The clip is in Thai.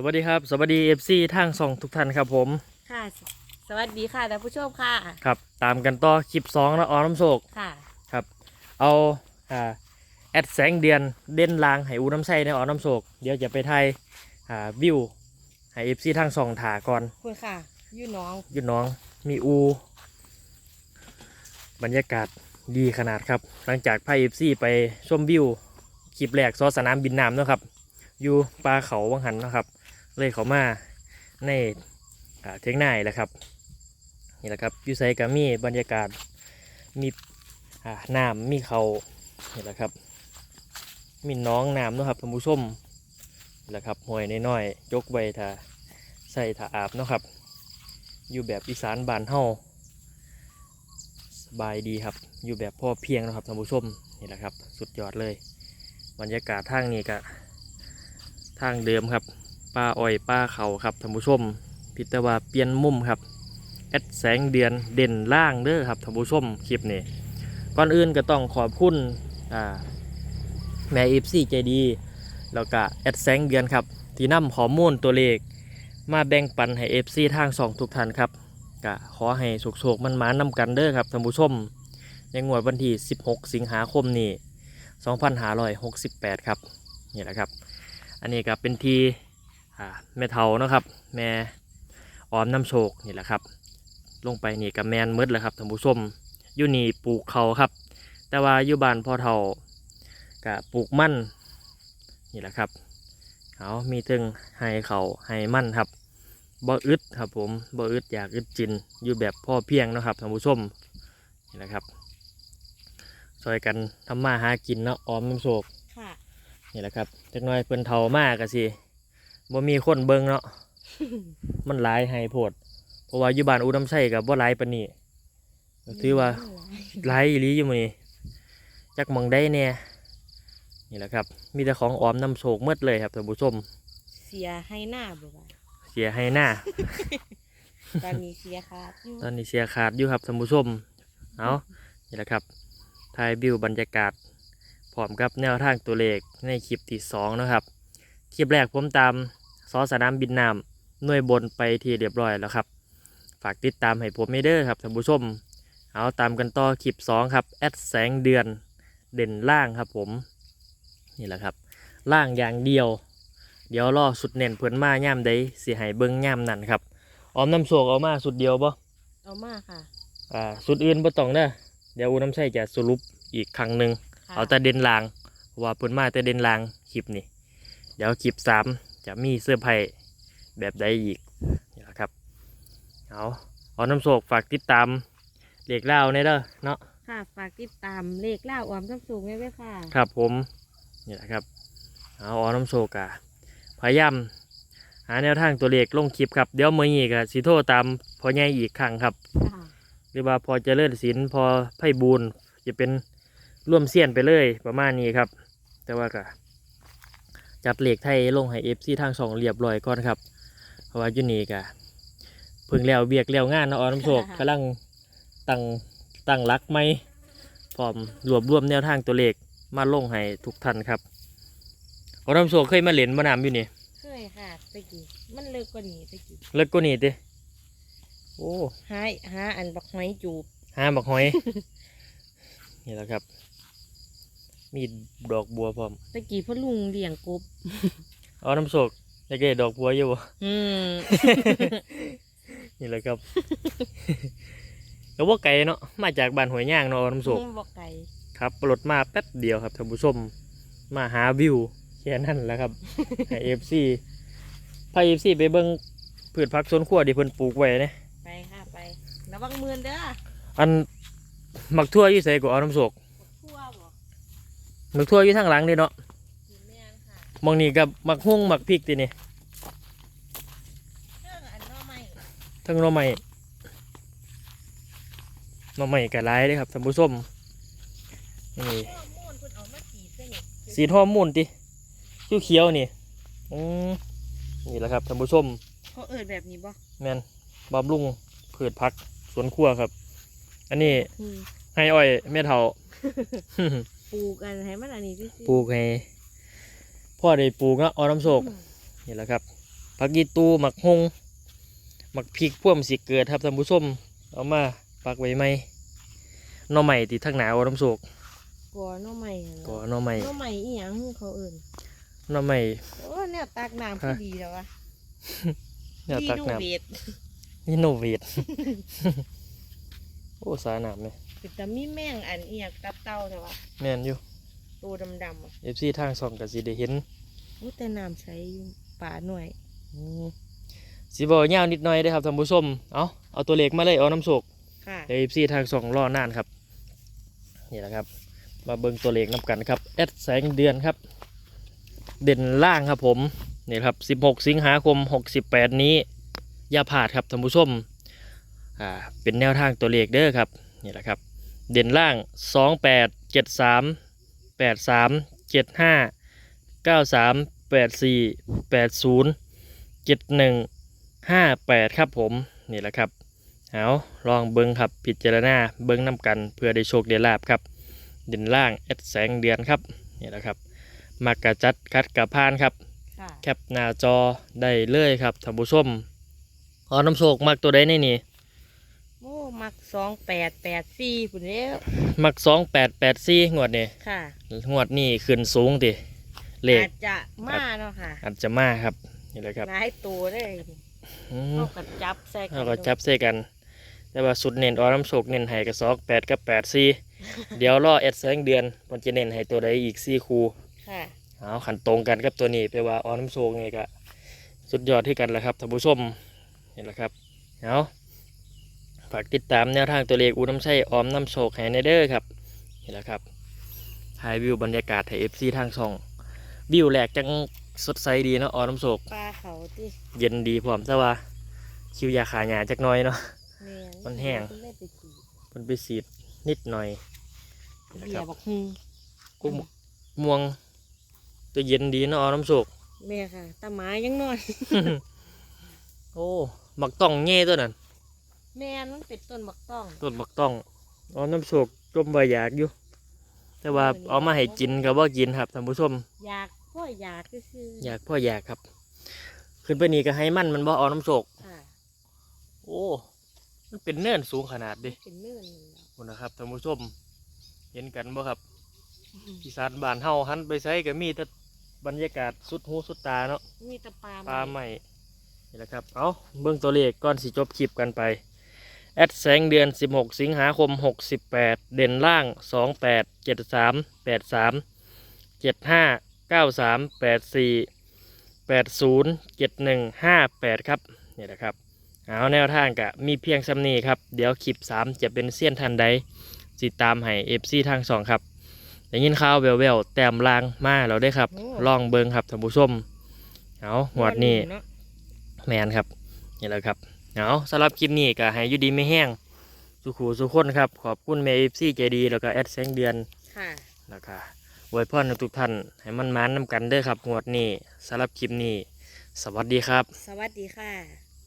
สวัสดีครับ สวัสดี FC ทางส่องทุกท่านครับผม ค่ะ สวัสดีค่ะท่านผู้ชมค่ะ ครับ ตามกันต่อคลิป2แล้วออน้ำโศกค่ะครับ เอาอ่าแอดแสงเดือนเด่นลางให้อูน้ำใส่ในออน้ำโศก เดี๋ยวจะไปไทยอ่าวิวให้ FC ทางส่องถาก่อนคุณค่ะยู่น้องอยุดน้องมีอู บรรยากาศดีขนาดครับ หลังจากพา FC ไปชมวิวคลิปแรกซอสนามบินน้ำเนาะครับ อยู่ปลาเขาวังหันเนาะครับ เลยเขามาในเทียงนายแหละครับนี่แหละครับยูไซกามีบรรยากาศมีน้ำมีเขานี่แหละครับ มีน้องน้ำนะครับท่านผู้ชมนี่แหละครับห้วยน้อยๆยกไว้ถ้าใส่ถ้าอาบนะครับ อยู่แบบอีสานบานเฮาสบายดีครับ อยู่แบบพ่อเพียงนะครับท่านผู้ชมนี่แหละครับ สุดยอดเลย บรรยากาศทางนี้ก็ทางเดิมครับ ป้าอ้อยป้าเขาครับท่านผู้ชม พิตว่าเปลี่ยนมุมครับแอดแสงเดือนเด่นล่างเด้อครับท่านผู้ชมคลิปนี้ก่อนอื่นก็ต้องขอบคุณอ่าแม่อีฟซี่ใจดีแล้วก็แอดแสงเดือนครับ ที่นำข้อมูลตัวเลข มาแบ่งปันให้เอฟซีทางสองทุกท่านครับก็ขอให้สุกโศกมันมานำกันเด้อครับท่านผู้ชม ในงวดวันที่ 16 สิงหาคมนี้2568 ครับ นี่แหละครับ อันนี้ก็เป็นที แม่เทาเนาะครับ แม่ออมน้ำโชคนี่แหละครับ ลงไปนี่กับแมนมืดแล้วครับท่านผู้ชมอยู่นี่ปลูกเขาครับ แต่ว่าอยู่บ้านพ่อเทาก็ปลูกมั่นนี่แหละครับเอามีถึงให้เขาให้มั่นครับบ่อึดครับผมบ่อึดอยากอึดจินอยู่แบบพ่อเพียงเนาะครับท่านผู้ชมนี่แหละครับซอยกันทำมาหากินเนาะออมน้ำโชคค่ะนี่แหละครับจักหน้อยเพิ่นเฒ่ามากกะสิ บ่มีคนเบิ่งเนาะ มันหลายให้โพด เพราะว่าอยู่บ้านอุดมไส้กับบ่หลายปานนี้ก็ถือว่าหลายอีหลีอยู่มื้อนี้จักหมองได้แน่นี่แหละครับ มีแต่ของออมน้ำโศกหมดเลยครับท่านผู้ชม เสียให้หน้าบ่บ่าเสียให้หน้า ตอนนี้เสียค่ะอยู่ตอนนี้เสียขาดอยู่ครับท่านผู้ชม เอานี่แหละครับถ่ายวิวบรรยากาศพร้อมกับแนวทางตัวเลขในคลิปที่สองนะครับ คลิปแรกผมตามซอสนามบินน้ำหน่วยบนไปที่เรียบร้อยแล้วครับ ฝากติดตามให้ผมไม่เด้อครับท่านผู้ชม เอาตามกันต่อคลิปสองครับ แอดแสงเดือนเด่นล่างครับผม นี่แหละครับ ล่างอย่างเดียว เดี๋ยวรอสุดเน่นเพื่อนมาย่ามใดสิให้เบิ้งย่ามนั่นครับ ออมน้ำโศกเอามาสุดเดียวบ่เอามาค่ะอ่าสุดอื่นบ่ต้องเด้อเดี๋ยวอูน้ำใช่จะสรุปอีกครั้งหนึ่ง ค่ะเอาแต่เด่นลางเพราะว่าเพิ่นมาแต่เด่นลางคลิปนี้ เดี๋ยวคลิปสามจะมีเสื้อร์ไผ่แบบใดอีกนี่แหละครับเอาเอาน้ำโศกฝากติดตามเด็กเล่าในเด้อเนาะค่ะฝากติดตามเลขเล่าออมทั้งสูงไว้ด้วยค่ะ ครับผมนี่แหละครับเอาเอาน้ำโศกอะพยายามหาแนวทางตัวเลขลงคลิปครับเดี๋ยวมื่อนี้ก็สิโทรตามพอใหญ่อีกครั้งครับ ค่ะหรือว่าพอเจริญศิลป์พอไพ่บูนจะเป็นร่วมเสียนไปเลยประมาณนี้ครับ แต่ว่าก็ จัดเหล็กไทยลงให้เอฟซีทางสองเรียบร้อยก่อนครับ เพราะว่าอยุนี่ก็เพิ่งแล้วเบียกแล้วงานเนาะออน้ำโศกกำลังตั้งตั้งรักไม่พร้อมรวบรวมแนวทางตัวเลขมาลงให้ทุกท่านครับออน้ำโศกเคยมาเล่นมานามอยู่นี่เคยค่ะตะกี้มันเลิกกว่านี้ตะกี้เลิกก็นี่ติโอ้หาหาอันบักหอยจูบห้าบักหอยนี่แหละครับ มีดอกบัวพร้อมตะกี้พ่อลุงเลี้ยงกบเอาน้ำโศกอยากได้ดอกบัวอยู่บ่อืมนี่แหละครับแล้วว่าไก่เนาะมาจากบ้านหวยย่างเนาะเอาน้ำโศกบอกไก่ครับรถมาแป๊บเดียวครับท่านผู้ชมมาหาวิวแค่นั้นแหละครับให้เอฟซีพาเอฟซีไปเบิ่งพืชผักสวนครัวที่เพิ่นปลูกไว้เนี่ยไปค่ะไประวังมือเด้ออันหมักทั่วอยู่ใส่ก็เอาน้ำโศกทั่วบ่ห มักทั่วอยู่ทางหลังนี่เนาะกินแม่นค่ะมองนี่กับหมักฮุ่งหมักพริกตีนี่เครื่องอันหน้อใหม่ทั้งหน่อไม้หน่อไม้กะไรเลยครับท่านผู้ชมนี่ข้อมูลคุณเอามาสีเส้นสีทอมูนติเขียวๆนี่อืมนี่แหละครับท่านผู้ชมเขาเอิดแบบนี้บ่แมนบำรุงพืชผักสวนครัวครับ อันนี้อืมให้อ้อยแม่เฒ่า ปลูกกันให้มันอันนี้ซื่อๆปลูกให้พ่อได้ปลูกเนาะเอาน้ำโศกนี่แหละครับผักยีตูหมักฮงหมักพริกพ่วมสิเกิดครับท่านผู้ชมเอามาปักไว้ไหมหน่อใหม่ติดทั้งหนาวน้ำโศกกัวหน้อใหม่นั่นก็ล่ะหน่อใหม่หน้อใหม่อีหยังเขาเอิ่นหน่อใหม่โอ้เนี่ยตักน้ำที่ดีแล้ววะเนี่ยดีตักนูน้เวทำนี่โนเวทโอ้สาหนามเลย คือแต่มีแม่งอันอีหยังตับเต้าใช่ปะแม่นอยู่ตัวดำๆอะเอฟซีทางสองกับสีได้เห็นโอ้แต่น้ำใสอยู่ป่าหน่วยอืมสีบอยาวนิดหน่อยเด้อครับท่านผู้ชมเอาเอาตัวเลขมาเลยเอาน้ำโศกค่ะเอฟซีทางสองรอนานครับนี่แหละครับ มาเบิ่งตัวเลขน้ำกันครับแอดแสงเดือนครับ เด่นล่างครับผมนี่ครับ 16 สิงหาคม 68 นี้อย่าพลาดครับท่านผู้ชมอ่าเป็นแนวทางตัวเลขเด้อครับนี่แหละครับ เด่นล่าง 28 73 83 75 93 84 80 71 58 ครับผมนี่แหละครับเอาลองเบิ้งครับพิจารณาเบิ้งน้ำกันเพื่อได้โชคได้ลาบครับ เด่นล่างแอดแสงเดือนครับนี่แหละครับมักกะจัดคัดกะพานครับค่ะแคปหน้าจอได้เลยครับท่านผู้ชมขอน้ำโชคมักตัวใดในนี่ โอ้มักสองแปดแปดสี่ปุ่นแล้วมักสองแปดแปดสี่งวดนี่ค่ะงวดนี่ขึ้นสูงติเลขอาจจะมาเนาะค่ะอาจจะมาครับนี่แหละครับหลายตัวเลยอืมเขากัจับใส่กันเราก็จับใส่กัน แต่ว่าสุดเน้นออน้ำโชคเน้นให้กับสองแปดกับแปดสี่เดี๋ยวรอแอดแสงเดือนมันจะเน้นให้ตัวใดอีกสี่คูค่ะเอาขันตรงกันกับตัวนี้ไปลว่าออน้ำโชคไงก็สุดยอดที่กันแหละครับท่านผู้ชมเห็นแล้วครับเอา ฝากติดตามแนวทางตัวเลขอูน้ำใช่ออมน้ำโชคให้ในเด้อครับเห็นแล้วครับถ่ายวิวบรรยากาศไทยเอฟซีทางช่อง วิวแหลกจังสดใสดีเนาะออน้ำโชคปลาเขาที่เย็นดีพร้อมแต่ว่าคิวยาขาหยาจักหน้อยเนาะ แม่มันแห้ง เล่นไปขี่มันไปสีดนิดหน่อยนะเบีคยรับร์บอกฮึกุ้มม่วงตัวเย็นดีเนาะออน้ำโชคแม่ค่ะตาหมายังนอน โอ้หมักต้องเง่ตัวนั้น แม่มันเป็นต้นบักต้องต้นหมักต้องเอาน้ำโชกจมใบอยากอยู่ แต่ว่าเอามาให้กินกับว่ากินครับท่านผู้ชมอยากพ่ออยากก็คืออยากพ่ออยากครับ ขึ้นไปนี่ก็ให้มันมันบ่เอาน้ำโชกค่ะโอ้มันเป็นเนินสูงขนาดดิเป็นเนื่อนนี่แหละคุณนะครับท่านผู้ชมเห็นกันบ่ครับอีสานบ้านเฮาหันไปไสก็มีแต่บรรยากาศสุดหูสุดตาเนาะมีแตะปลาปลาใหม่นี่แหละครับ เอาเบื้องตัวเลขก่อนสิจบคลิปกันไป แอดแสงเดือน 16 สิงหาคม 68 เด่นล่าง 28 73 83 75 93 84 80 71 58 ครับนี่แหละครับ เอาแนวทางกะมีเพียงสำนีครับ เดี๋ยวคลิป 3 จะเป็นเสี้ยนทันใดติดตามให้ FC ทางสองครับได้ยินข่าวแววๆแต้มลางมาแล้วได้อครับ ลองเบิงครับท่านผู้ชม เอาหวดนี้เนาะแมนครับ นี่แหละครับ เอาสำหรับคลิปนี้ก็ให้อยู่ดีไม่แห้ง สุขูสุขคนครับ ขอบคุณเมย์เอฟซีใจดีแล้วก็แอดแสงเดือนค่ะแล้วก็อวยพรทุกท่าน ให้มันมานนำกันเด้อครับงวดนี้สำหรับคลิปนี้ สวัสดีครับ สวัสดีค่ะ